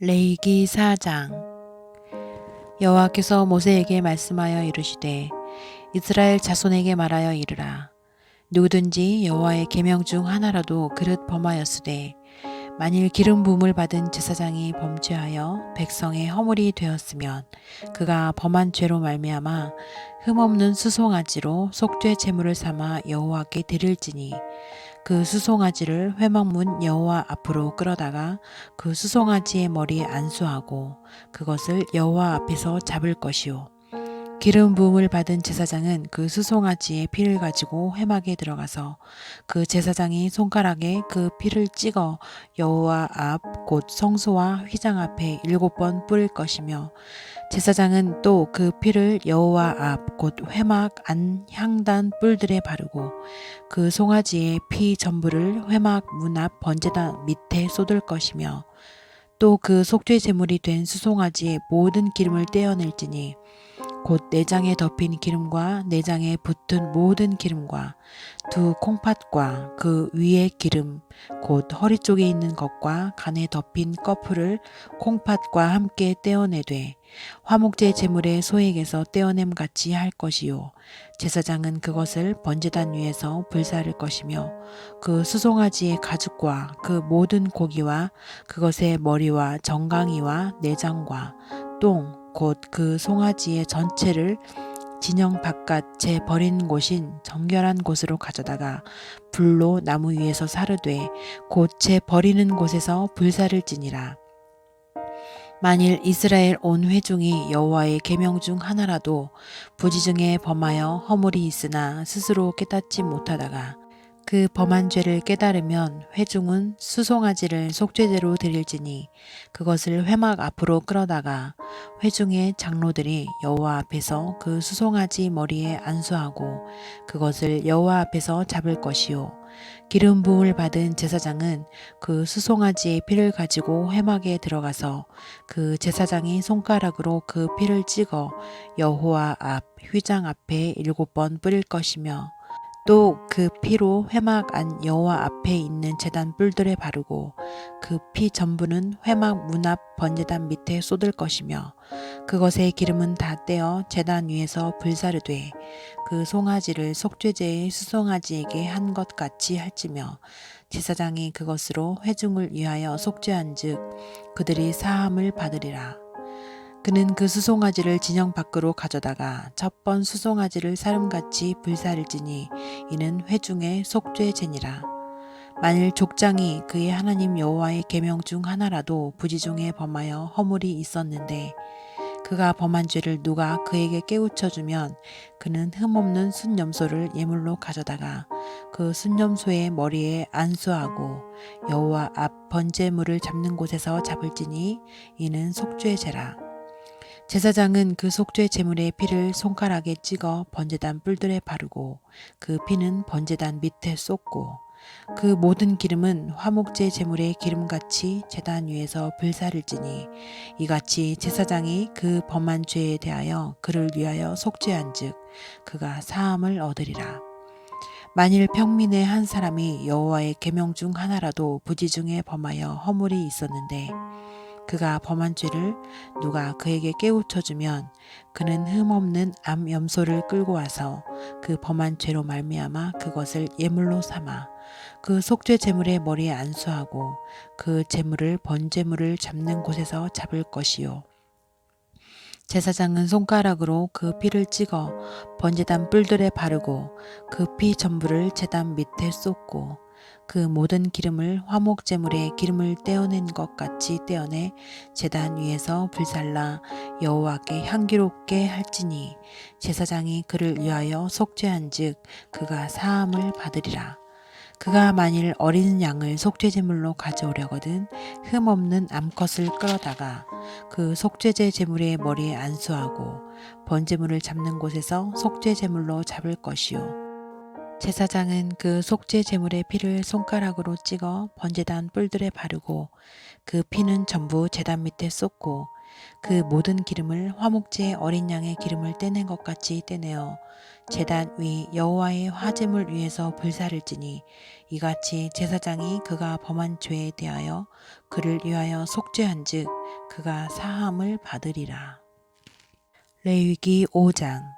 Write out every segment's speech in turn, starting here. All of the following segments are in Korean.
레이기 4장. 여호와께서 모세에게 말씀하여 이르시되 이스라엘 자손에게 말하여 이르라. 누구든지 여호와의 계명 중 하나라도 그릇 범하였으되 만일 기름 부음을 받은 제사장이 범죄하여 백성의 허물이 되었으면 그가 범한 죄로 말미암아 흠없는 수송아지로 속죄 제물을 삼아 여호와께 드릴지니 그 수송아지를 회막문 여호와 앞으로 끌어다가 그 수송아지의 머리에 안수하고 그것을 여호와 앞에서 잡을 것이요. 기름 부음을 받은 제사장은 그 수송아지의 피를 가지고 회막에 들어가서 그 제사장이 손가락에 그 피를 찍어 여호와 앞 곧 성소와 휘장 앞에 일곱 번 뿌릴 것이며 제사장은 또 그 피를 여호와 앞 곧 회막 안 향단 뿔들에 바르고 그 송아지의 피 전부를 회막 문 앞 번제단 밑에 쏟을 것이며 또 그 속죄 제물이 된 수송아지의 모든 기름을 떼어낼지니 곧 내장에 덮인 기름과 내장에 붙은 모든 기름과 두 콩팥과 그 위의 기름 곧 허리 쪽에 있는 것과 간에 덮인 꺼풀을 콩팥과 함께 떼어내되 화목제 제물의 소액에서 떼어냄 같이 할 것이요. 제사장은 그것을 번제단 위에서 불사를 것이며 그 수송아지의 가죽과 그 모든 고기와 그것의 머리와 정강이와 내장과 똥곧 그 송아지의 전체를 진영 바깥 제 버린 곳인 정결한 곳으로 가져다가 불로 나무 위에서 사르되 곧 제 버리는 곳에서 불사를 지니라. 만일 이스라엘 온 회중이 여호와의 계명 중 하나라도 부지 중에 범하여 허물이 있으나 스스로 깨닫지 못하다가 그 범한 죄를 깨달으면 회중은 수송아지를 속죄제로 드릴지니 그것을 회막 앞으로 끌어다가 회중의 장로들이 여호와 앞에서 그 수송아지 머리에 안수하고 그것을 여호와 앞에서 잡을 것이요. 기름 부음을 받은 제사장은 그 수송아지의 피를 가지고 회막에 들어가서 그 제사장이 손가락으로 그 피를 찍어 여호와 앞 휘장 앞에 일곱 번 뿌릴 것이며 또 그 피로 회막 안 여호와 앞에 있는 제단 뿔들에 바르고 그 피 전부는 회막 문 앞 번제단 밑에 쏟을 것이며 그것의 기름은 다 떼어 제단 위에서 불사르되 그 송아지를 속죄제의 수송아지에게 한 것 같이 할지며 제사장이 그것으로 회중을 위하여 속죄한즉 그들이 사함을 받으리라. 그는 그 수송아지를 진영 밖으로 가져다가 첫 번 수송아지를 사름같이 불사를지니 이는 회중의 속죄제니라. 만일 족장이 그의 하나님 여호와의 계명 중 하나라도 부지 중에 범하여 허물이 있었는데 그가 범한 죄를 누가 그에게 깨우쳐 주면 그는 흠없는 순염소를 예물로 가져다가 그 순염소의 머리에 안수하고 여호와 앞 번제물을 잡는 곳에서 잡을지니 이는 속죄제라. 제사장은 그 속죄 제물의 피를 손가락에 찍어 번제단 뿔들에 바르고 그 피는 번제단 밑에 쏟고 그 모든 기름은 화목제 제물의 기름같이 제단 위에서 불사를지니 이같이 제사장이 그 범한 죄에 대하여 그를 위하여 속죄한즉 그가 사함을 얻으리라. 만일 평민의 한 사람이 여호와의 계명 중 하나라도 부지 중에 범하여 허물이 있었는데 그가 범한 죄를 누가 그에게 깨우쳐 주면 그는 흠없는 암 염소를 끌고 와서 그 범한 죄로 말미암아 그것을 예물로 삼아 그 속죄 제물의 머리에 안수하고 그 제물을 번제물을 잡는 곳에서 잡을 것이요. 제사장은 손가락으로 그 피를 찍어 번제단 뿔들에 바르고 그 피 전부를 제단 밑에 쏟고 그 모든 기름을 화목 제물에 기름을 떼어낸 것 같이 떼어내 제단 위에서 불살라 여호와께 향기롭게 할지니 제사장이 그를 위하여 속죄한즉 그가 사함을 받으리라. 그가 만일 어린 양을 속죄 제물로 가져오려거든 흠 없는 암컷을 끌어다가 그 속죄제 제물의 머리에 안수하고 번제물을 잡는 곳에서 속죄 제물로 잡을 것이요 제사장은 그 속죄 제물의 피를 손가락으로 찍어 번제단 뿔들에 바르고 그 피는 전부 제단 밑에 쏟고 그 모든 기름을 화목제 어린 양의 기름을 떼낸 것 같이 떼내어 제단 위 여호와의 화제물 위에서 불사를 지니 이같이 제사장이 그가 범한 죄에 대하여 그를 위하여 속죄한즉 그가 사함을 받으리라. 레위기 5장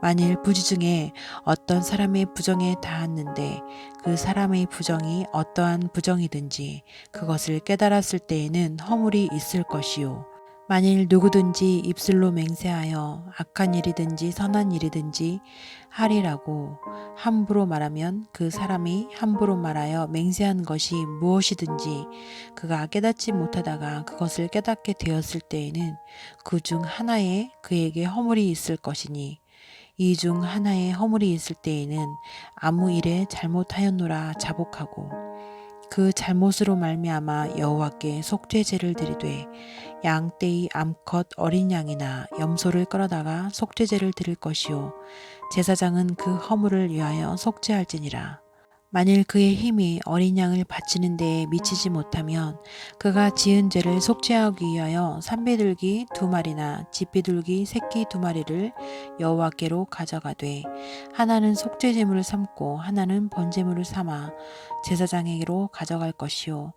만일 부지 중에 어떤 사람의 부정에 닿았는데 그 사람의 부정이 어떠한 부정이든지 그것을 깨달았을 때에는 허물이 있을 것이요. 만일 누구든지 입술로 맹세하여 악한 일이든지 선한 일이든지 하리라고 함부로 말하면 그 사람이 함부로 말하여 맹세한 것이 무엇이든지 그가 깨닫지 못하다가 그것을 깨닫게 되었을 때에는 그 중 하나에 그에게 허물이 있을 것이니 이 중 하나에 허물이 있을 때에는 아무 일에 잘못하였노라 자복하고 그 잘못으로 말미암아 여호와께 속죄제를 드리되 양 떼의 암컷 어린 양이나 염소를 끌어다가 속죄제를 드릴 것이요 제사장은 그 허물을 위하여 속죄할지니라 만일 그의 힘이 어린 양을 바치는 데에 미치지 못하면 그가 지은 죄를 속죄하기 위하여 산비둘기 두 마리나 집비둘기 새끼 두 마리를 여호와께로 가져가되 하나는 속죄제물을 삼고 하나는 번제물을 삼아 제사장에게로 가져갈 것이요.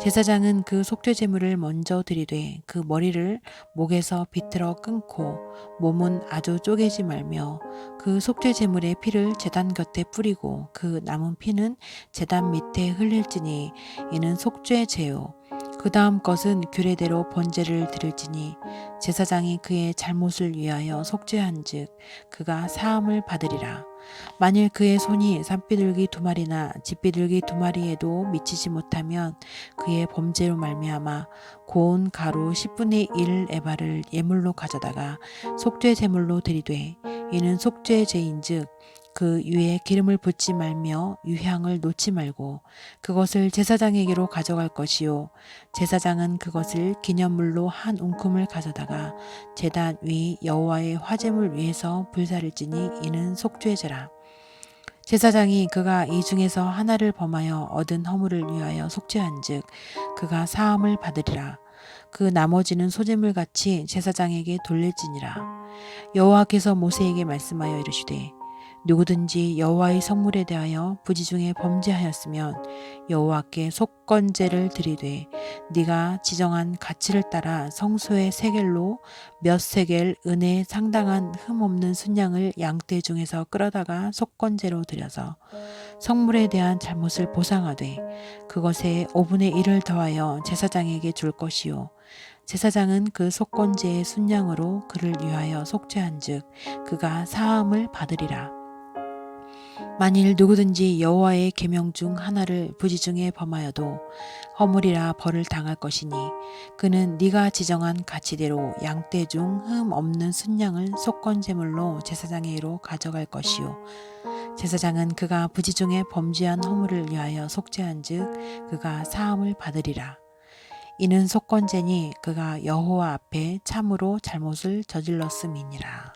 제사장은 그 속죄제물을 먼저 드리되 그 머리를 목에서 비틀어 끊고 몸은 아주 쪼개지 말며 그 속죄제물의 피를 제단 곁에 뿌리고 그 남은 피는 제단 밑에 흘릴지니 이는 속죄제요 그 다음 것은 규례대로 번제를 드릴지니 제사장이 그의 잘못을 위하여 속죄한즉 그가 사함을 받으리라. 만일 그의 손이 산비둘기 두 마리나 집비둘기 두 마리에도 미치지 못하면 그의 범죄로 말미암아 고운 가루 10분의 1 에바를 예물로 가져다가 속죄 제물로 드리되 이는 속죄제인즉 그 위에 기름을 붓지 말며 유향을 놓지 말고 그것을 제사장에게로 가져갈 것이요. 제사장은 그것을 기념물로 한 웅큼을 가져다가 제단 위 여호와의 화제물 위에서 불사를지니 이는 속죄제라. 제사장이 그가 이 중에서 하나를 범하여 얻은 허물을 위하여 속죄한즉 그가 사함을 받으리라. 그 나머지는 소재물 같이 제사장에게 돌릴지니라 여호와께서 모세에게 말씀하여 이르시되 누구든지 여호와의 성물에 대하여 부지 중에 범죄하였으면 여호와께 속건제를 드리되 네가 지정한 가치를 따라 성소의 세겔로 몇 세겔 은에 상당한 흠 없는 순양을 양떼 중에서 끌어다가 속건제로 드려서 성물에 대한 잘못을 보상하되 그것에 5분의 1을 더하여 제사장에게 줄 것이요 제사장은 그 속건제의 순양으로 그를 위하여 속죄한즉 그가 사함을 받으리라. 만일 누구든지 여호와의 계명 중 하나를 부지중에 범하여도 허물이라 벌을 당할 것이니 그는 네가 지정한 가치대로 양떼 중 흠 없는 순양을 속건 제물로 제사장에게로 가져갈 것이요 제사장은 그가 부지중에 범죄한 허물을 위하여 속죄한즉 그가 사함을 받으리라 이는 속건제니 그가 여호와 앞에 참으로 잘못을 저질렀음이니라